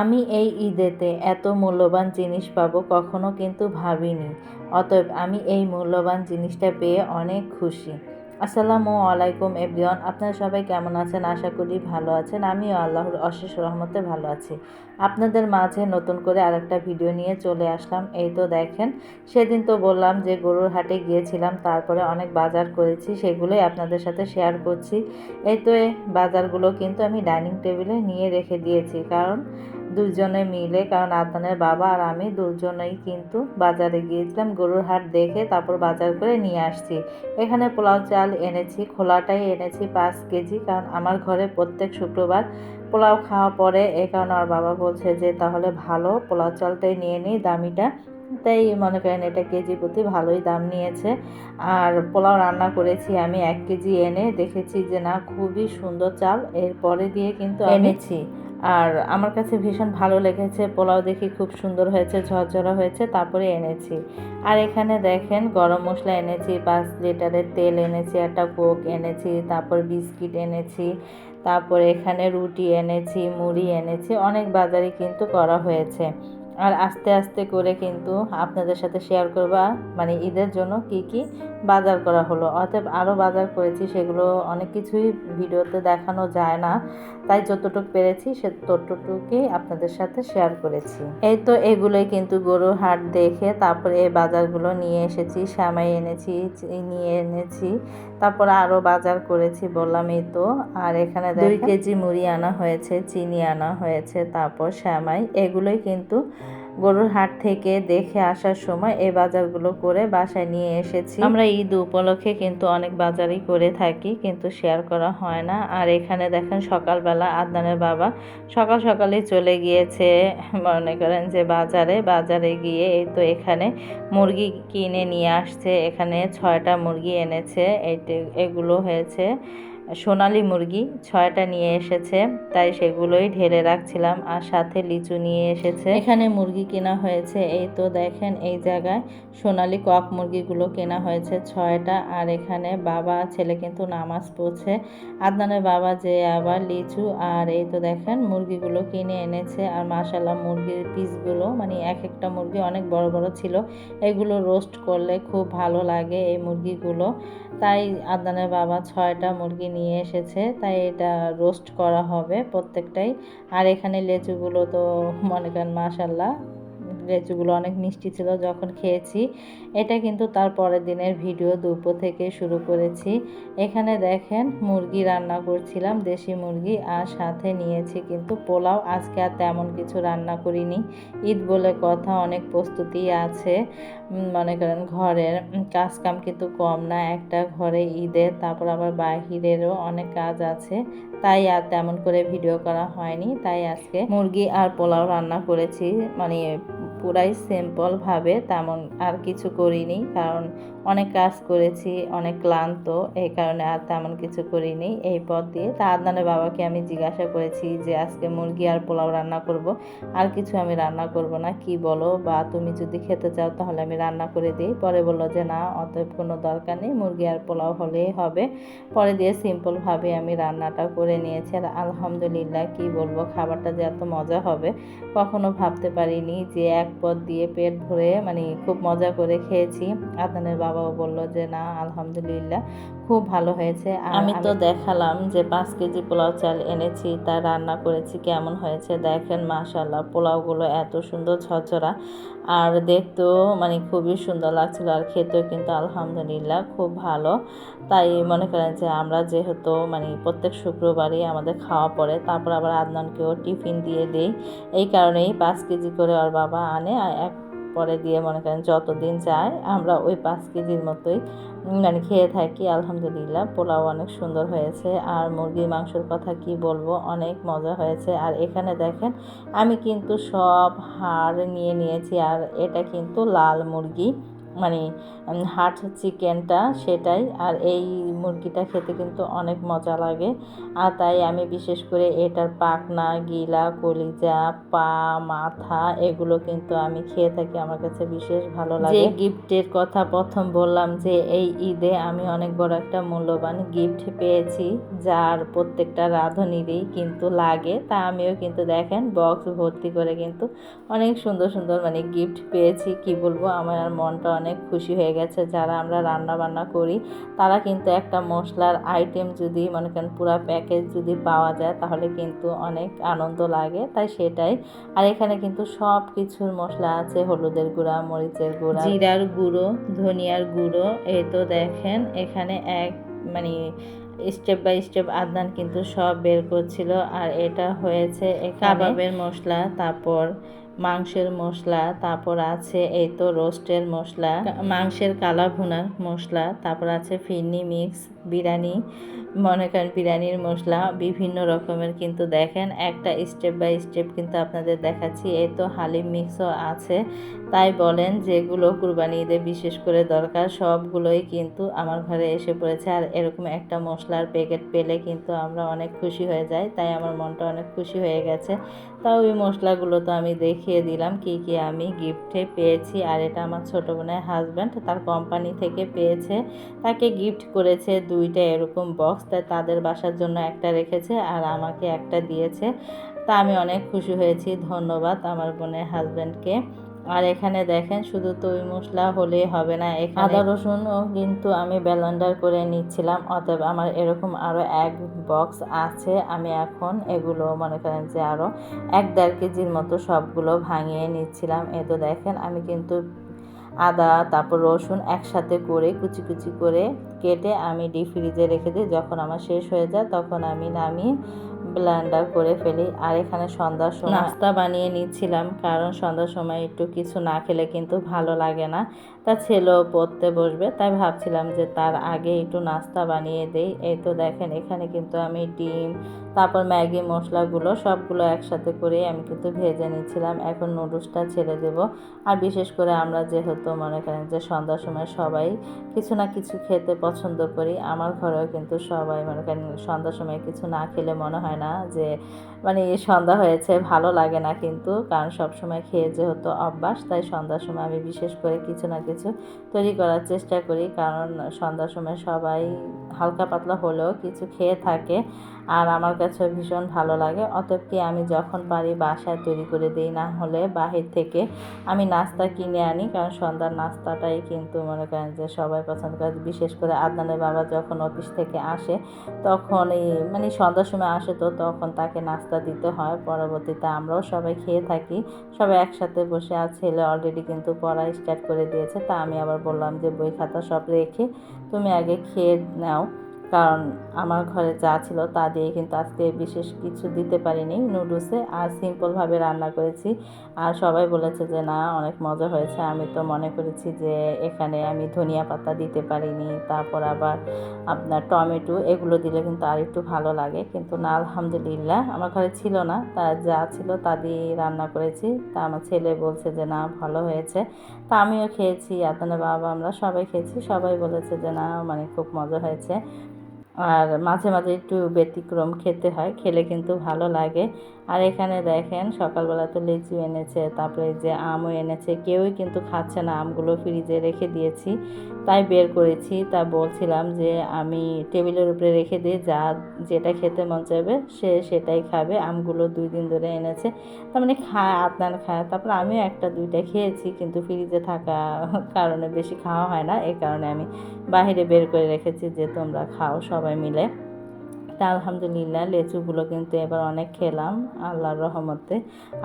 আমি এই ঈদেতে এত মূল্যবান জিনিস পাবো কখনো কিন্তু ভাবিনি। অতএব আমি এই মূল্যবান জিনিসটা পেয়ে অনেক খুশি। আসসালামু আলাইকুম এভরিওয়ান, আপনারা সবাই কেমন আছেন? আশা করি ভালো আছেন। আমিও আল্লাহর অশেষ রহমতে ভালো আছি। আপনাদের মাঝে নতুন করে আরেকটা ভিডিও নিয়ে চলে আসলাম। এই তো দেখেন, সেদিন তো বললাম যে গরুর হাটে গিয়েছিলাম, তারপরে অনেক বাজার করেছি, সেগুলোই আপনাদের সাথে শেয়ার করছি। এই তো বাজারগুলো কিন্তু আমি ডাইনিং টেবিলে নিয়ে রেখে দিয়েছি, কারণ দুজনে মিলে, কারণ আদনানের বাবা আর আমি দুজনেই কিন্তু বাজারে গিয়েছিলাম গরুর হাট দেখে, তারপর বাজার করে নিয়ে আসছি। এখানে পোলাও চাল এনেছি, খোলাটাই এনেছি পাঁচ কেজি, কারণ আমার ঘরে প্রত্যেক শুক্রবার পোলাও খাওয়া পরে এই কারণে আমার বাবা বলছে যে তাহলে ভালো পোলাও চালটাই নিয়ে নিই দামিটা। তাই মনে করেন এটা কেজি প্রতি ভালোই দাম নিয়েছে। আর পোলাও রান্না করেছি আমি এক কেজি এনে দেখেছি যে না খুবই সুন্দর চাল। এরপরে দিয়ে কিন্তু এনেছি। আর আমার কাছে ভীষণ ভালো লেগেছে। পোলাও দেখি খুব সুন্দর হয়েছে ঝরঝরা হয়েছে তারপরে এনেছি। আর এখানে দেখেন গরম মশলা এনেছি পাঁচ লিটারের তেল এনেছি একটা কোক এনেছি তারপর বিস্কিট এনেছি। তারপর এখানে রুটি এনেছি, মুড়ি এনেছি, অনেক বাজারই কিন্তু করা হয়েছে। আর আস্তে আস্তে করে কিন্তু আপনাদের সাথে শেয়ার করবা মানে ঈদের জন্য কি কি বাজার করা হলো। অতএব আরও বাজার করেছি, সেগুলো অনেক কিছুই ভিডিওতে দেখানো যায় না। তাই যতটুকু পেরেছি, সে ততটুকুই আপনাদের সাথে শেয়ার করেছি। এই তো এগুলোই কিন্তু গরু হাট দেখে তারপরে এই বাজারগুলো নিয়ে এসেছি, শ্যামাই এনেছি নিয়ে এনেছি তারপর আরও বাজার করেছি বললাম এই তো। আর এখানে দুই কেজি মুড়ি আনা হয়েছে চিনি আনা হয়েছে তারপর শ্যামাই এগুলোই কিন্তু গরুর হাট থেকে দেখে আসার সময় এই বাজারগুলো করে বাসায় নিয়ে এসেছি। আমরা ঈদ উপলক্ষে কিন্তু অনেক বাজারই করে থাকি, কিন্তু শেয়ার করা হয় না। আর এখানে দেখেন সকালবেলা আদনানের বাবা সকাল সকালে চলে গিয়েছে, মনে করেন যে বাজারে। বাজারে গিয়ে এই তো এখানে মুরগি কিনে নিয়ে আসছে। এখানে ছয়টা মুরগি এনেছে এগুলো হয়েছে। সোনালি মুরগি ছয়টা নিয়ে এসেছে, তাই সেগুলোই ঢেলে রাখছিলাম আর সাথে লিচু নিয়ে এসেছে। এখানে মুরগি কেনা হয়েছে, এই তো দেখেন এই জায়গায় সোনালি কক মুরগিগুলো কেনা হয়েছে ছয়টা, আর এখানে বাবা ছেলে কিন্তু নামাজ পড়ছে। আদনানের বাবা যে আবার লিচু, আর এই তো দেখেন মুরগিগুলো কিনে এনেছে, আর মাসাল্লাহ মুরগির পিসগুলো মানে এক একটা মুরগি অনেক বড় বড় ছিল, এগুলো রোস্ট করলে খুব ভালো লাগে এই মুরগিগুলো। তাই আদনানের বাবা ছয়টা মুরগি নিয়ে এসেছে তাই এটা রোস্ট করা হবে প্রত্যেকটাই। আর এখানে লেচুগুলো তো মনে করেন মাসাল্লাহ লেচুগুলো অনেক মিষ্টি ছিল যখন খেয়েছি। এটা কিন্তু তার পরের দিনের ভিডিও দুপুর থেকে শুরু করেছি। এখানে দেখেন মুরগি রান্না করছিলাম, দেশি মুরগি, আর সাথে নিয়েছি কিন্তু পোলাও। আজকে আর তেমন কিছু রান্না করিনি। ঈদ বলে কথা, অনেক প্রস্তুতি আছে। মনে করেন ঘরের কাজ কাম কিন্তু কম না, একটা ঘরে ঈদের তারপর আবার বাহিরেরও অনেক কাজ আছে। তাই আর তেমন করে ভিডিও করা হয়নি। তাই আজকে মুরগি আর পোলাও রান্না করেছি মানে পুরাই সিম্পলভাবে তেমন আর কিছু করিনি, কারণ অনেক কাজ করেছি, অনেক ক্লান্ত, এই কারণে আর তেমন কিছু করিনি। এই পথ দিয়ে তা আদনানের বাবাকে আমি জিজ্ঞাসা করেছি যে, আজকে মুরগি আর পোলাও রান্না করব? আর কিছু আমি রান্না করব না, কি বলো? বা তুমি যদি খেতে চাও তাহলে আমি রান্না করে দিই। পরে বলল যে, না, অতএব কোনো দরকার নেই, মুরগি আর পোলাও হলেই হবে। পরে দিয়ে সিম্পলভাবে আমি রান্নাটা করে নিয়েছি। আর আলহামদুলিল্লাহ, কি বলব, খাবারটা যে এত মজা হবে, কখনো ভাবতে পারিনি যে, এক পদ দিয়ে পেট ভরে মানে খুব মজা করে খেয়েছি। আদানের বাবাও বলল যে, না, আলহামদুলিল্লাহ। খুব ভালো হয়েছে। আমি তো দেখালাম যে পাঁচ কেজি পোলাও চাল এনেছি তা রান্না করেছি কেমন হয়েছে? দেখেন মাশাল্লাহ পোলাওগুলো এত সুন্দর ঝরঝরা আর দেখতেও মানে খুবই সুন্দর লাগছিল আর খেতেও কিন্তু আলহামদুলিল্লাহ খুব ভালো। তাই মনে করেন যে আমরা যেহেতু মানে প্রত্যেক শুক্রবারই আমাদের খাওয়া পড়ে তারপর আবার আদনানকেও টিফিন দিয়ে দিই। এই কারণেই পাঁচ কেজি করে ওর বাবা আনে আর এক পরে দিয়ে মনে করেন যতদিন যায়, আমরা ওই পাঁচ কেজির মতোই মানে খেয়ে থাকি, আলহামদুলিল্লাহ। পোলাও অনেক সুন্দর হয়েছে, আর মুরগির মাংসর কথা কি বলব, অনেক মজা হয়েছে। আর এখানে দেখেন, আমি কিন্তু সব হাড় নিয়ে নিয়েছি, আর এটা কিন্তু লাল মুরগি। মানে হাট চিকেনটা সেটাই আর এই মুরগিটা খেতে কিন্তু অনেক মজা লাগে। আর তাই আমি বিশেষ করে এটার পাকনা গিলা কলিজা পা মাথা এগুলো কিন্তু আমি খেয়ে থাকি। আমার কাছে বিশেষ ভালো লাগে। যে গিফটের কথা প্রথম বললাম যে এই ঈদে আমি অনেক বড় একটা মূল্যবান গিফট পেয়েছি যার প্রত্যেকটা রাঁধুনিরই কিন্তু লাগে। তা আমিও কিন্তু দেখেন বক্স ভর্তি করে কিন্তু অনেক সুন্দর সুন্দর মানে গিফট পেয়েছি। কি বলব আমার মনটা অনেক খুশি হয়ে গেছে। যারা আমরা রান্না বান্না করি তারা কিন্তু একটা মশলার আইটেম যদি মনে করেন পুরো প্যাকেজ যদি পাওয়া যায় তাহলে কিন্তু অনেক আনন্দ লাগে। তাই সেটাই। আর এখানে কিন্তু সব কিছুর মশলা আছে। হলুদের গুঁড়া মরিচের গুঁড়া জিরার গুঁড়ো ধনিয়ার গুঁড়ো এই তো দেখেন এখানে এক মানে স্টেপ বাই স্টেপ আদনান কিন্তু সব বের করছিল। আর এটা হয়েছে কাবাবের মশলা তারপর মাংসের মশলা, তারপর আছে এই তো রোস্টের মশলা, মাংসের কালা ভুনার মশলা, তারপর আছে ফিরনি মিক্স বিরিয়ানি, মনে করেন বিরিয়ানির মশলা, বিভিন্ন রকমের কিন্তু দেখেন, একটা স্টেপ বাই স্টেপ কিন্তু আপনাদের দেখাচ্ছি, এই তো হালিম মিক্সও আছে, তাই বলেন যেগুলো কুরবানি ঈদে বিশেষ করে দরকার, সবগুলোই কিন্তু আমার ঘরে এসে পড়েছে, আর এরকম একটা মশলার প্যাকেট পেলে কিন্তু আমরা অনেক খুশি হয়ে যাই, তাই আমার মনটা অনেক খুশি হয়ে গেছে, তাও ওই মশলাগুলো তো আমি দেখিয়ে দিলাম কি কি আমি গিফটে পেয়েছি আর এটা আমার ছোটো বোনের হাজব্যান্ড তার কোম্পানি থেকে পেয়েছে। তাকে গিফট করেছে দুইটা এরকম বক্স তাই তাদের বাসার জন্য একটা রেখেছে আর আমাকে একটা দিয়েছে। তা আমি অনেক খুশি হয়েছি, ধন্যবাদ আমার বোনের হাজব্যান্ডকে আর এখানে দেখেন শুধু তৈ মশলা হলে হবে না এখানে আদা, রসুনও কিন্তু আমি ব্যালেন্ডার করে নিচ্ছিলাম, অতএব আমার এরকম আরও এক বক্স আছে। আমি এখন এগুলো মনে করেন যে আরও এক দেড় কেজির মতো সবগুলো ভাঙিয়ে নিচ্ছিলাম। এ তো দেখেন আমি কিন্তু আদা, তারপর রসুন একসাথে করে কুচি কুচি করে কেটে আমি ডিপ ফ্রিজে রেখে দিই। যখন আমার শেষ হয়ে যায় তখন আমি নামিয়ে ব্লেন্ডার করে ফেলি। আর এখানে সন্ধ্যার সময় নাস্তা বানিয়ে নিচ্ছিলাম, কারণ সন্ধ্যার সময় একটু কিছু না খেলে কিন্তু ভালো লাগে না। তা ছেলেও পড়তে বসবে, তাই ভাবছিলাম যে তার আগে একটু নাস্তা বানিয়ে দেই। এই তো দেখেন, এখানে কিন্তু আমি ডিম, তারপর ম্যাগি, মশলাগুলো সবগুলো একসাথে করে আমি কিন্তু ভেজে নিচ্ছিলাম। এখন নুডলসটা ছেড়ে দেব। আর বিশেষ করে আমরা যেহেতু মনে করেন যে সন্ধ্যার সময় সবাই কিছু না কিছু খেতে পছন্দ করি, আমার ঘরেও কিন্তু সবাই মনে করেন সন্ধ্যার সময় কিছু না খেলে মনে হয় না যে মানে সন্ধ্যা হয়েছে, ভালো লাগে না কিন্তু। কারণ সব সময় খেয়ে যেহেতু অভ্যাস, তাই সন্ধ্যার সময় আমি বিশেষ করে কিছু না কিছু তৈরি করার চেষ্টা করি, কারণ সন্ধ্যার সময় সবাই হালকা পাতলা হলেও কিছু খেয়ে থাকে। আর আমার কাছে ভীষণ ভালো লাগে। অতএব আমি যখন পারি বাসায় তৈরি করে দিই, না হলে বাহির থেকে আমি নাস্তা কিনে আনি। কারণ সন্ধ্যার নাস্তাটাই কিন্তু মনে করেন যে সবাই পছন্দ করে। বিশেষ করে আদনানের বাবা যখন অফিস থেকে আসে তখন এই মানে সন্ধ্যার সময় আসে তো তখন তাকে নাস্তা দিতে হয়। পরবর্তীতে আমরাও সবাই খেয়ে থাকি। সবাই একসাথে বসে আর ছেলে অলরেডি কিন্তু পড়া স্টার্ট করে দিয়েছে। তা আমি আবার বললাম যে, বই খাতা সব রেখে তুমি আগে খেয়ে নাও। কারণ আমার ঘরে যা ছিল তা দিয়ে কিন্তু আজকে বিশেষ কিছু দিতে পারিনি। নুডলসে আর সিম্পলভাবে রান্না করেছি। আর সবাই বলেছে যে, না, অনেক মজা হয়েছে। আমি তো মনে করেছি যে, এখানে আমি ধনিয়া পাতা দিতে পারিনি। তারপর আবার আপনার টমেটো, এগুলো দিলে কিন্তু আর একটু ভালো লাগে। কিন্তু না, আলহামদুলিল্লাহ, আমার ঘরে ছিল না। তা যা ছিল তা দিয়ে রান্না করেছি। তা আমার ছেলে বলছে যে, না, ভালো হয়েছে। তা আমিও খেয়েছি। আপনার বাবা, আমরা সবাই খেয়েছি। সবাই বলেছে যে, না মানে খুব মজা হয়েছে। আর মাঝে মাঝে একটু ব্যতিক্রম খেতে হয়, খেলে কিন্তু ভালো লাগে। আর এখানে দেখেন সকালবেলা তো লিচু এনেছে, তারপরে যে আমও এনেছে, কেউই কিন্তু খাচ্ছে না, আমগুলো ফ্রিজে রেখে দিয়েছি। তাই বের করেছি, তা বলছিলাম যে আমি টেবিলের উপরে রেখে দিই, যা যেটা খেতে মন চাইবে সে সেটাই খাবে, আমগুলো দুই দিন ধরে এনেছে। তার মানে খায় আপনার খায়, তারপর আমিও একটা দুইটা খেয়েছি, কিন্তু ফ্রিজে থাকা কারণে বেশি খাওয়া হয় না এই কারণে আমি বাহিরে বের করে রেখেছি যে তোমরা খাও সবাই মিলে। তা আলহামদুলিল্লাহ, লেচুগুলো কিন্তু এবার অনেক খেলাম, আল্লাহর রহমতে।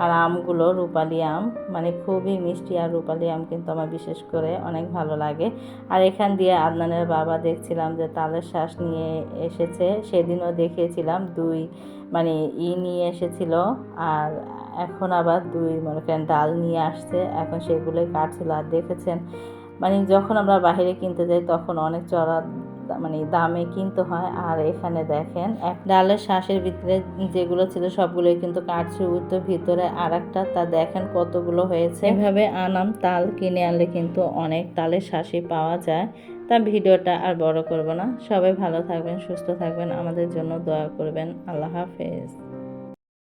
আর আমগুলো রূপালি আম মানে খুবই মিষ্টি আর রূপালি আম কিন্তু আমার বিশেষ করে অনেক ভালো লাগে। আর এখান দিয়ে আদনানের বাবা দেখছিলাম যে তালের শ্বাস নিয়ে এসেছে, সেদিনও দেখিয়েছিলাম, দুই মানে ই নিয়ে এসেছিল, আর এখন আবার দুই মনে করেন ডাল নিয়ে আসছে, এখন সেগুলোই কাটছিল। আর দেখেছেন মানে যখন আমরা বাহিরে কিনতে যাই, তখন অনেক চড়া মানে দামে কিনতে হয়। আর এখানে দেখেন, এক ডালের শ্বাসের ভিতরে যেগুলো ছিল, সবগুলোই কিন্তু কাটছে উঠতো ভিতরে। আর একটা তা দেখেন কতগুলো হয়েছে। এভাবে আনাম তাল কিনে আনলে কিন্তু অনেক তালের শ্বাসই পাওয়া যায়। তা ভিডিওটা আর বড় করব না। সবাই ভালো থাকবেন, সুস্থ থাকবেন। আমাদের জন্য দোয়া করবেন। আল্লাহ হাফেজ।